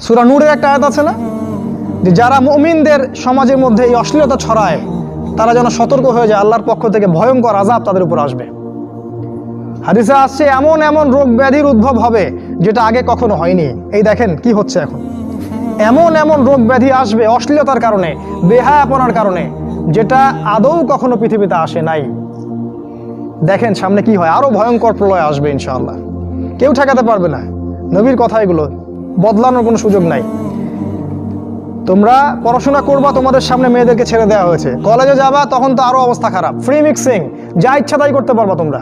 সুরা নূরের একটা আয়াত আছে না? যে যারা মুমিনদের সমাজের মধ্যে এই অশ্লীলতা ছড়ায়, তারা যেন সতর্ক হয়ে যায়, আল্লাহর পক্ষ থেকে ভয়ঙ্কর আজাব তাদের উপর আসবে। হাদিসে আসছে, এমন এমন রোগ ব্যাধির উদ্ভব হবে যেটা আগে কখনো হয়নি। এই দেখেন কি হচ্ছে এখন। এমন এমন রোগ ব্যাধি আসবে অশ্লীলতার কারণে বেহায়াপনার কারণে, যেটা আদৌ কখনো পৃথিবীতে আসে নাই। দেখেন সামনে কি হয়, আরও ভয়ঙ্কর প্রলয় আসবে ইনশাআল্লাহ। কেউ ঠেকাতে পারবে না। নবীর কথা এগুলো বদলানোর কোনো সুযোগ নাই। তোমরা পড়াশোনা করবা, তোমাদের সামনে মেয়েদেরকে ছেড়ে দেওয়া হয়েছে। কলেজে যাবা, তখন তো আরও অবস্থা খারাপ। ফ্রি মিক্সিং যা ইচ্ছা তাই করতে পারবা তোমরা।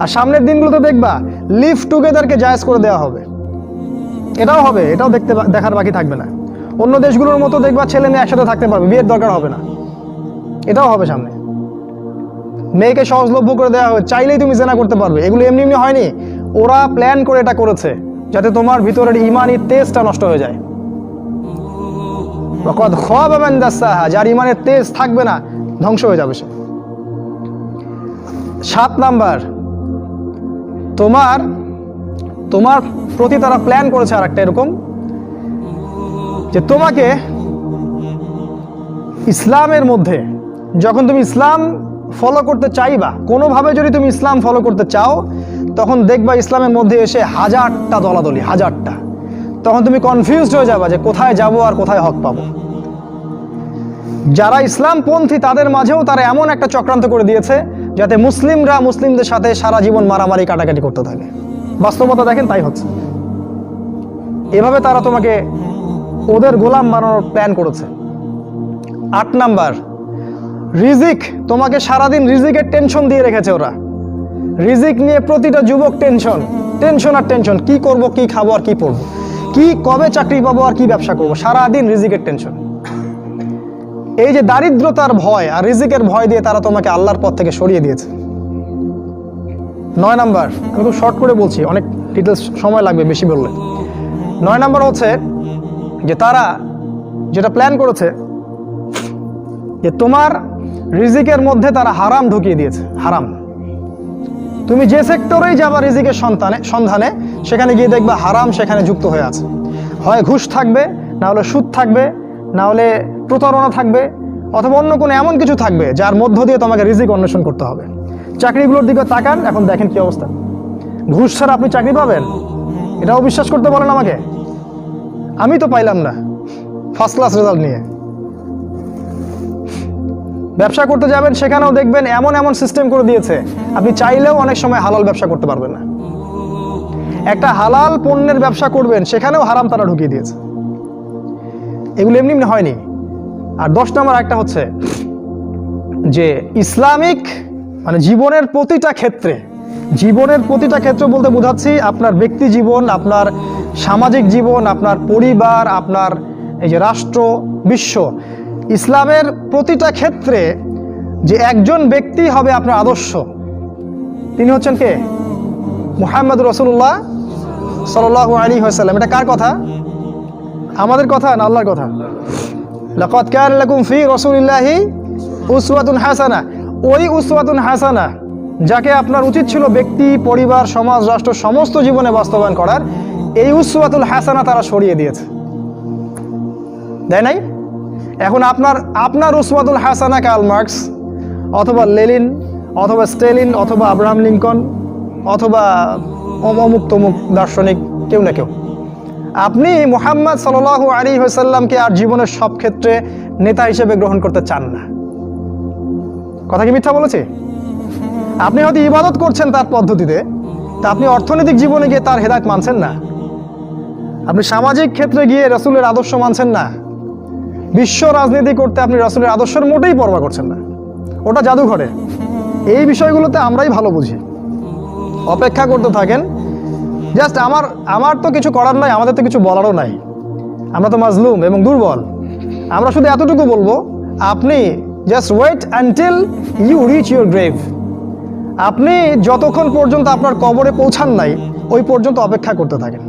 আর সামনের দিনগুলোতে দেখবা লিভ টুগেদারকে জায়েজ করে দেওয়া হবে। এটাও হবে, এটাও দেখতে দেখার বাকি থাকবে না। অন্য দেশগুলোর মতো দেখবা, ছেলে মেয়ে একসাথে থাকতে পারবে, বিয়ের দরকার হবে না। এটাও হবে সামনে। মেয়েকে সহজলভ্য করে দেওয়া হবে চাইলেই তুমি জেনা করতে পারবে। এগুলো এমনি এমনি হয়নি। ওরা প্ল্যান করে এটা করেছে। যাতে তোমার ভিতরের ইমানি তেজটা নষ্ট হয়ে যায়। যার ইমানের তেজ থাকবে না, ধ্বংস হয়ে যাবে সে। সাত নাম্বার, তোমার তোমার প্রতি তারা প্ল্যান করেছে আর একটা এরকম, যে তোমাকে ইসলামের মধ্যে, যখন তুমি ইসলাম ফলো করতে চাইবা, কোনোভাবে যদি তুমি ইসলাম ফলো করতে চাও তখন দেখবা ইসলামের মধ্যে এসে হাজারটা দলাদলি, হাজারটা। তখন তুমি কনফিউজড হয়ে যাবা যে কোথায় যাব আর কোথায় হক পাবো। যারা ইসলামপন্থী, তাদের মাঝেও তারা এমন একটা চক্রান্ত করে দিয়েছে যাতে মুসলিমরা মুসলিমদের সাথে সারা জীবন মারামারি, কাটাকাটি করতে থাকে। বাস্তবতা দেখেন, তাই হচ্ছে। এভাবে তারা তোমাকে ওদের গোলাম বানানোর প্ল্যান করেছে। আট নাম্বার, রিজিক, তোমাকে সারাদিন রিজিকের টেনশন দিয়ে রেখেছে ওরা। রিজিক নিয়ে প্রতিটা যুবক টেনশন। টেনশন আর টেনশন, কি করব, কি খাব আর কি পড়ব? কি, কবে চাকরি পাবো আর কি ব্যবসা করব? সারাদিন রিজিকের টেনশন। এই যে দারিদ্রতার ভয় আর রিজিকের ভয় দিয়ে তারা তোমাকে আল্লাহর পথ থেকে সরিয়ে দিয়েছে। নয় নাম্বার, আমি খুব শর্ট করে বলছি, অনেক ডিটেলস সময় লাগবে বেশি বললে। নয় নাম্বার হচ্ছে যে তারা যেটা প্ল্যান করেছে, যে তোমার রিজিকের মধ্যে তারা হারাম ঢুকিয়ে দিয়েছে, হারাম। তুমি যে সেক্টরেই যাবা রিজিকের সন্তানে, সন্ধানে, সেখানে গিয়ে দেখবা হারাম সেখানে যুক্ত হয়ে আছে। হয় ঘুষ থাকবে, না হলে সুদ থাকবে, না হলে প্রতারণা থাকবে, অথবা অন্য কোনো এমন কিছু থাকবে, যার মধ্য দিয়ে তোমাকে রিজিক অন্বেষণ করতে হবে। চাকরিগুলোর দিকে তাকান, এখন দেখেন কি অবস্থা। ঘুষ ছাড়া আপনি চাকরি পাবেন? এটাও বিশ্বাস করতে বলেন আমাকে? আমি তো পাইলাম না। ফার্স্ট ক্লাস রেজাল্ট নিয়ে। ব্যবসা করতে যাবেন, সেখানেও দেখবেন এমন এমন সিস্টেম করে দিয়েছে। আপনি চাইলেও অনেক সময় হালাল ব্যবসা করতে পারবেন না। একটা হালাল পণ্যের ব্যবসা করবেন, সেখানেও হারাম তারা ঢুকিয়ে দিয়েছে। এগুলো এমনি এমনি হয়নি। আর দশ নম্বর একটা হচ্ছে যে, ইসলামিক মানে জীবনের প্রতিটা ক্ষেত্রে, জীবনের প্রতিটা ক্ষেত্র বলতে বোঝাচ্ছি, আপনার ব্যক্তি জীবন, আপনার সামাজিক জীবন, আপনার পরিবার, আপনার এই যে রাষ্ট্র, বিশ্ব ইসলামের প্রতিটা ক্ষেত্রে যে একজন ব্যক্তি হবে আপনার আদর্শ, তিনি হচ্ছেন কে? মুহাম্মদ রসুল্লাহ সাল আলী হাসাল্লাম এটা কার কথা? আমাদের কথা না আল্লাহর কথা? লাকাদ কান ফি রাসূলিল্লাহি উসওয়াতুন হাসানা। ওই উসওয়াতুন হাসানা, যাকে আপনার উচিত ছিল ব্যক্তি, পরিবার, সমাজ, রাষ্ট্র, সমস্ত জীবনে বাস্তবায়ন করার, এই উসওয়াতুল হাসানা তারা সরিয়ে দিয়েছে। দেয় নাই? এখন আপনার আপনার উসমাদুল হাসানা কাল মার্কস, অথবা লেলিন, অথবা স্টেলিন, অথবা আব্রাহাম লিঙ্কন, অথবা অম- অমুক তমুক দার্শনিক, কেউ না কেউ। আপনি মুহাম্মদ সাল আলী হাসাল্লামকে আর জীবনের সব ক্ষেত্রে নেতা হিসেবে গ্রহণ করতে চান না। কথা কি মিথ্যা বলেছি? আপনি হয়তো ইবাদত করছেন তার পদ্ধতিতে, তা আপনি অর্থনৈতিক জীবনে গিয়ে তার হেদায়ত মানছেন না। আপনি সামাজিক ক্ষেত্রে গিয়ে রসুলের আদর্শ মানছেন না। বিশ্ব রাজনীতি করতে আপনি রসুলের আদর্শের মোটেই পরোয়া করছেন না। ওটা জাদুঘরে। এই বিষয়গুলোতে আমরাই ভালো বুঝি। অপেক্ষা করতে থাকেন। জাস্ট আমার আমার তো কিছু করার নাই, আমাদের তো কিছু বলারও নাই। আমরা তো মাজলুম এবং দুর্বল। আমরা শুধু এতটুকু বলব, আপনি just wait until you reach your grave. আপনি যতক্ষণ পর্যন্ত আপনার কবরে পৌঁছান নাই, ওই পর্যন্ত অপেক্ষা করতে থাকেন।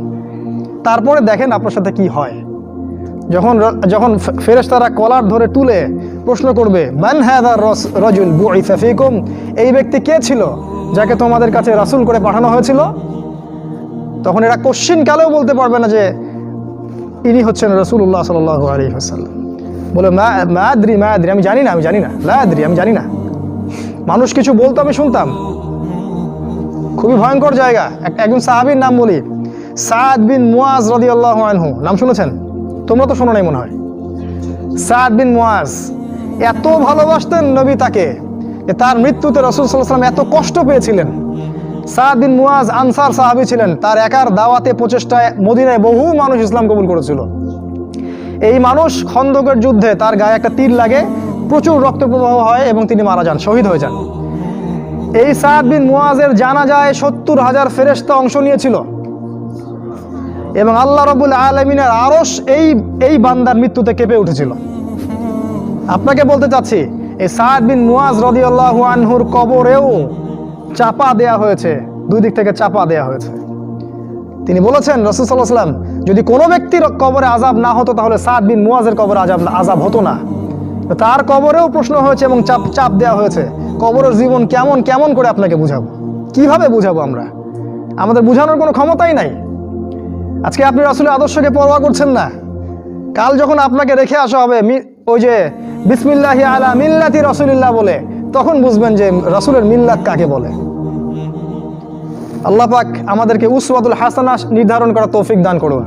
তারপরে দেখেন আপনার সাথে কি হয়। যখন যখন ফেরেশতারা কলার ধরে তুলে প্রশ্ন করবে, মান হ্যাদা রস রজুল বুইসা ফিকুম? এই ব্যক্তি কে ছিল যাকে তোমাদের কাছে রাসূল করে পাঠানো হয়েছিল? তখন এরা কোশ্চিন কালেও বলতে পারবে না যে ইনি হচ্ছেন রসুল্লাহ সাল আলী হাসাল্লাম বলে, মা মাদ্রি আমি জানি না, আমি জানি না লাদ্রি আমি জানি না। মানুষ কিছু বলতো, আমি শুনতাম। খুবই ভয়ঙ্কর জায়গা। এক- একজন সাহাবীর নাম বলি, সাদ বিন মুয়াজ রাদিয়াল্লাহু আনহু। নাম শুনেছেন? তোমরা তো শোনো নাই মনে হয়। সাদ বিন মোয়াজ এত ভালোবাসতেন নবী তাকে যে তার মৃত্যুতে রসুল সাল্লাম এত কষ্ট পেয়েছিলেন। সাদ বিন মুয়াজ আনসার সাহাবী ছিলেন, তার একার দাওয়াতে, প্রচেষ্টায় মদিনায় বহু মানুষ ইসলাম কবুল করেছিল। এই মানুষ খন্দকের যুদ্ধে তার গায়ে একটা তীর লাগে, প্রচুর রক্ত প্রবাহ হয় এবং তিনি মারা যান, শহীদ হয়ে যান। এই সাদ বিন মুয়াজের জানা যায় সত্তর হাজার ফেরেস্তা অংশ নিয়েছিল। এবং আল্লাহ রবুল আলমিনের আরস এই এই বান্দার মৃত্যুতে কেঁপে উঠেছিল। আপনাকে বলতে চাচ্ছি, এই সাদ বিন মুয়াজ রদিয়াল্লাহু আনহুর কবরেও চাপা দেয়া হয়েছে, দুই দিক থেকে চাপা দেয়া হয়েছে। তিনি বলেছেন, রসুল সাল্লাহ সাল্লাম যদি কোনো ব্যক্তির কবরে আজাব না হতো, তাহলে সাদ বিন মুয়াজের কবরে আজাব আজাব হতো না। তার কবরেও প্রশ্ন হয়েছে এবং চাপ চাপ দেওয়া হয়েছে। কবরের জীবন কেমন কেমন করে আপনাকে বুঝাবো? কীভাবে বুঝাবো আমরা? আমাদের বোঝানোর কোনো ক্ষমতাই নাই। আজকে আপনি রাসুলের আদর্শকে পরোয়া করছেন না। কাল যখন আপনাকে রেখে আসা হবে ওই যে বিসমিল্লাহি আলা মিল্লাতি রসুলিল্লাহ বলে, তখন বুঝবেন যে রসুলের মিল্লাত কাকে বলে। আল্লাহ পাক আমাদেরকে উসওয়াতুল হাসানা নির্ধারণ করা তৌফিক দান করুন।